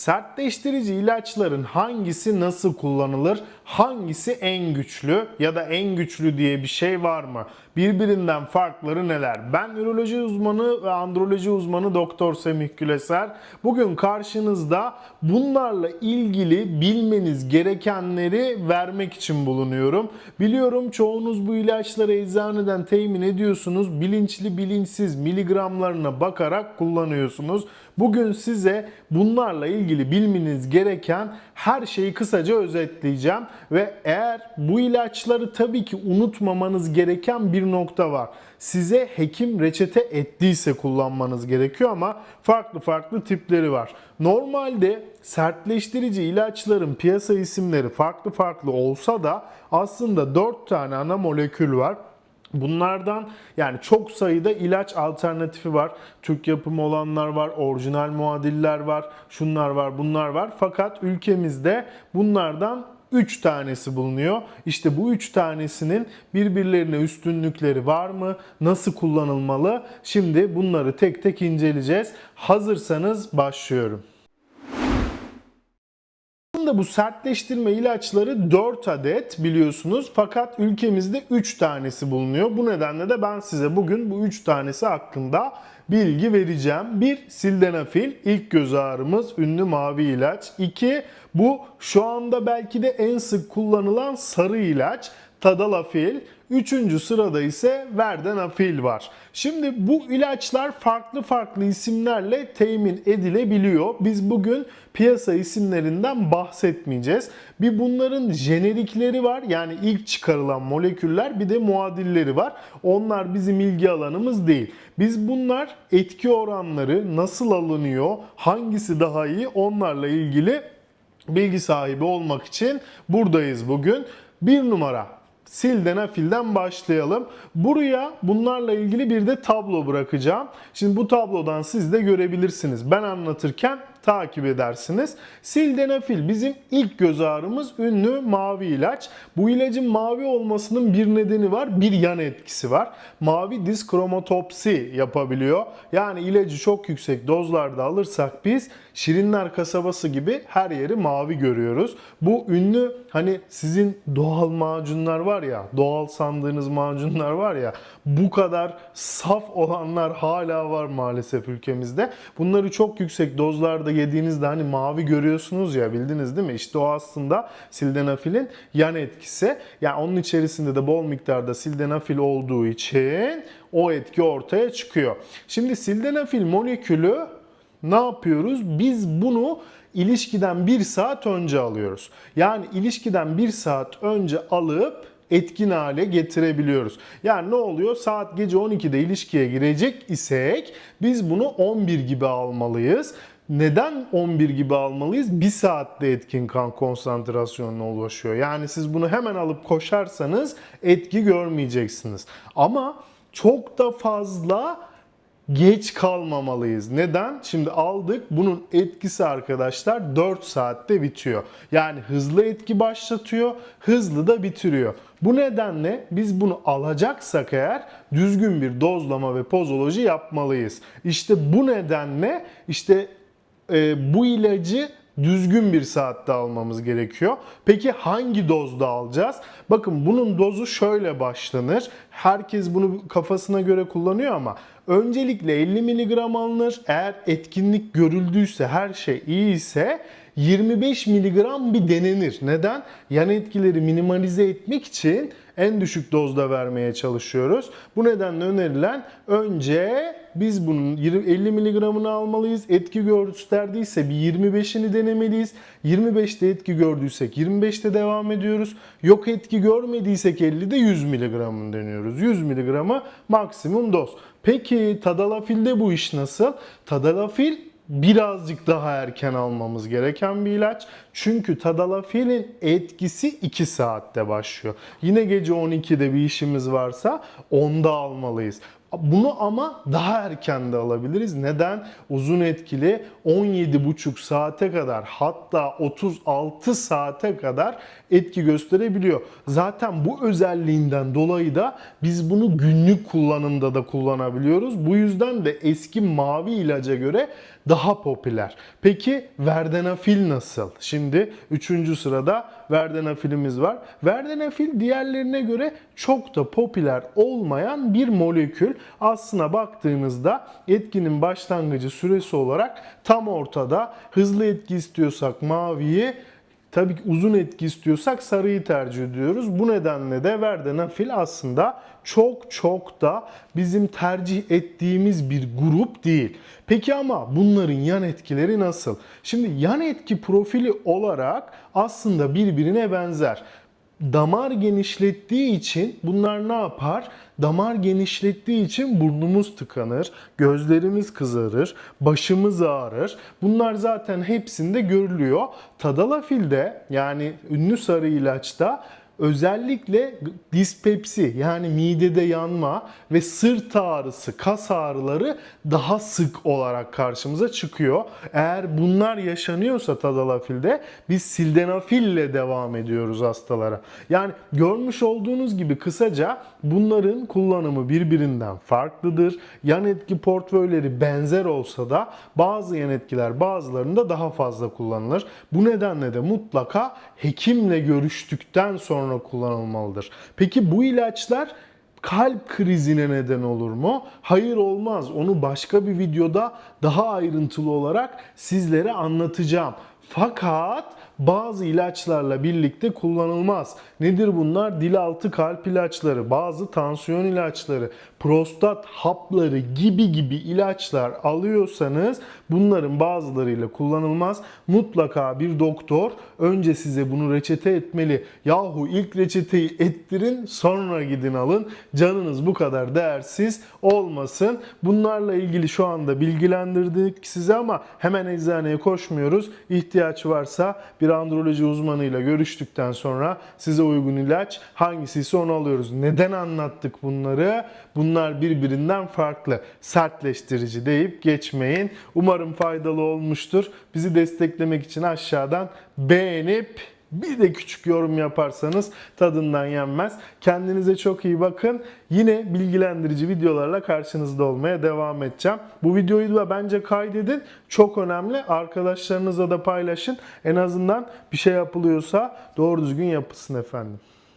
Sertleştirici ilaçların hangisi nasıl kullanılır? Hangisi en güçlü ya da en güçlü diye bir şey var mı? Birbirinden farkları neler? Ben üroloji uzmanı ve androloji uzmanı Doktor Semih Güleser. Bugün karşınızda bunlarla ilgili bilmeniz gerekenleri vermek için bulunuyorum. Biliyorum çoğunuz bu ilaçları eczaneden temin ediyorsunuz. Bilinçli bilinçsiz miligramlarına bakarak kullanıyorsunuz. Bugün size bunlarla ilgili bilmeniz gereken her şeyi kısaca özetleyeceğim ve eğer bu ilaçları tabii ki unutmamanız gereken bir nokta var. Size hekim reçete ettiyse kullanmanız gerekiyor ama farklı farklı tipleri var. Normalde sertleştirici ilaçların piyasa isimleri farklı farklı olsa da aslında 4 tane ana molekül var. Bunlardan yani çok sayıda ilaç alternatifi var. Türk yapımı olanlar var, orijinal muadiller var, şunlar var, bunlar var. Fakat ülkemizde bunlardan 3 tanesi bulunuyor. İşte bu 3 tanesinin birbirlerine üstünlükleri var mı? Nasıl kullanılmalı? Şimdi bunları tek tek inceleyeceğiz. Hazırsanız başlıyorum. Aslında bu sertleştirme ilaçları 4 adet biliyorsunuz fakat ülkemizde 3 tanesi bulunuyor. Bu nedenle de ben size bugün bu 3 tanesi hakkında bilgi vereceğim. 1. Sildenafil ilk göz ağrımız ünlü mavi ilaç. 2. Bu şu anda belki de en sık kullanılan sarı ilaç Tadalafil. Üçüncü sırada ise Verdenafil var. Şimdi bu ilaçlar farklı farklı isimlerle temin edilebiliyor. Biz bugün piyasa isimlerinden bahsetmeyeceğiz. Bir bunların jenerikleri var yani ilk çıkarılan moleküller bir de muadilleri var. Onlar bizim ilgi alanımız değil. Biz bunlar etki oranları nasıl alınıyor, hangisi daha iyi onlarla ilgili bilgi sahibi olmak için buradayız bugün. Bir numara sildenafilden başlayalım. Buraya bunlarla ilgili bir de tablo bırakacağım. Şimdi bu tablodan siz de görebilirsiniz. Ben anlatırken takip edersiniz. Sildenafil bizim ilk göz ağrımız ünlü mavi ilaç. Bu ilacın mavi olmasının bir nedeni var, bir yan etkisi var. Mavi diskromatopsi yapabiliyor. Yani ilacı çok yüksek dozlarda alırsak biz Şirinler kasabası gibi her yeri mavi görüyoruz. Bu ünlü hani sizin doğal macunlar var ya, doğal sandığınız macunlar var ya, bu kadar saf olanlar hala var maalesef ülkemizde. Bunları çok yüksek dozlarda yediğinizde hani mavi görüyorsunuz ya bildiniz değil mi? İşte o aslında sildenafilin yan etkisi. Yani onun içerisinde de bol miktarda sildenafil olduğu için o etki ortaya çıkıyor. Şimdi sildenafil molekülü ne yapıyoruz? Biz bunu ilişkiden bir saat önce alıyoruz. Yani ilişkiden bir saat önce alıp etkin hale getirebiliyoruz. Yani ne oluyor? Saat gece 12'de ilişkiye girecek isek biz bunu 11 gibi almalıyız. Neden 11 gibi almalıyız? 1 saatte etkin kan konsantrasyonuna ulaşıyor. Yani siz bunu hemen alıp koşarsanız etki görmeyeceksiniz. Ama çok da fazla geç kalmamalıyız. Neden? Şimdi aldık. Bunun etkisi arkadaşlar 4 saatte bitiyor. Yani hızlı etki başlatıyor, hızlı da bitiriyor. Bu nedenle biz bunu alacaksak eğer düzgün bir dozlama ve pozoloji yapmalıyız. İşte bu nedenle işte e, bu ilacı düzgün bir saatte almamız gerekiyor. Peki hangi dozda alacağız? Bakın bunun dozu şöyle başlanır. Herkes bunu kafasına göre kullanıyor ama öncelikle 50 mg alınır. Eğer etkinlik görüldüyse, her şey iyi ise 25 mg bir denenir. Neden? Yan etkileri minimalize etmek için en düşük dozda vermeye çalışıyoruz. Bu nedenle önerilen önce biz bunun 50 mg'ını almalıyız. Etki gösterdiyse bir 25'ini denemeliyiz. 25'te etki gördüysek 25'te devam ediyoruz. Yok etki görmediysek 50'de 100 mg'ını deniyoruz. 100 mg'ı maksimum doz. Peki tadalafilde bu iş nasıl? Tadalafil birazcık daha erken almamız gereken bir ilaç. Çünkü tadalafilin etkisi 2 saatte başlıyor. Yine gece 12'de bir işimiz varsa onda almalıyız. Bunu ama daha erken de alabiliriz. Neden? Uzun etkili 17,5 saate kadar hatta 36 saate kadar etki gösterebiliyor. Zaten bu özelliğinden dolayı da biz bunu günlük kullanımda da kullanabiliyoruz. Bu yüzden de eski mavi ilaca göre daha popüler. Peki Verdenafil nasıl? Şimdi 3. sırada Verdenafilimiz var. Verdenafil diğerlerine göre çok da popüler olmayan bir molekül. Aslına baktığınızda etkinin başlangıcı süresi olarak tam ortada. Hızlı etki istiyorsak maviyi, Tabii ki uzun etki istiyorsak sarıyı tercih ediyoruz. Bu nedenle de Verdenafil aslında çok çok da bizim tercih ettiğimiz bir grup değil. Peki ama bunların yan etkileri nasıl? Şimdi yan etki profili olarak aslında birbirine benzer damar genişlettiği için bunlar ne yapar? Damar genişlettiği için burnumuz tıkanır, gözlerimiz kızarır, başımız ağrır. Bunlar zaten hepsinde görülüyor. Tadalafilde yani ünlü sarı ilaçta özellikle dispepsi yani midede yanma ve sırt ağrısı, kas ağrıları daha sık olarak karşımıza çıkıyor. Eğer bunlar yaşanıyorsa tadalafilde biz sildenafille devam ediyoruz hastalara. Yani görmüş olduğunuz gibi kısaca bunların kullanımı birbirinden farklıdır. Yan etki portföyleri benzer olsa da bazı yan etkiler bazılarında daha fazla kullanılır. Bu nedenle de mutlaka hekimle görüştükten sonra kullanılmalıdır. Peki bu ilaçlar kalp krizine neden olur mu? Hayır olmaz. Onu başka bir videoda daha ayrıntılı olarak sizlere anlatacağım. Fakat bazı ilaçlarla birlikte kullanılmaz. Nedir bunlar? Dil altı kalp ilaçları, bazı tansiyon ilaçları, prostat hapları gibi gibi ilaçlar alıyorsanız bunların bazılarıyla kullanılmaz. Mutlaka bir doktor önce size bunu reçete etmeli. Yahu ilk reçeteyi ettirin sonra gidin alın. Canınız bu kadar değersiz olmasın. Bunlarla ilgili şu anda bilgilendirdik size ama hemen eczaneye koşmuyoruz. İhtiyaç varsa bir androloji uzmanıyla görüştükten sonra size uygun ilaç hangisi ise onu alıyoruz. Neden anlattık bunları? Bunlar birbirinden farklı. Sertleştirici deyip geçmeyin. Umarım faydalı olmuştur. Bizi desteklemek için aşağıdan beğenip bir de küçük yorum yaparsanız tadından yenmez. Kendinize çok iyi bakın. Yine bilgilendirici videolarla karşınızda olmaya devam edeceğim. Bu videoyu da bence kaydedin. Çok önemli. Arkadaşlarınızla da paylaşın. En azından bir şey yapılıyorsa doğru düzgün yapılsın efendim.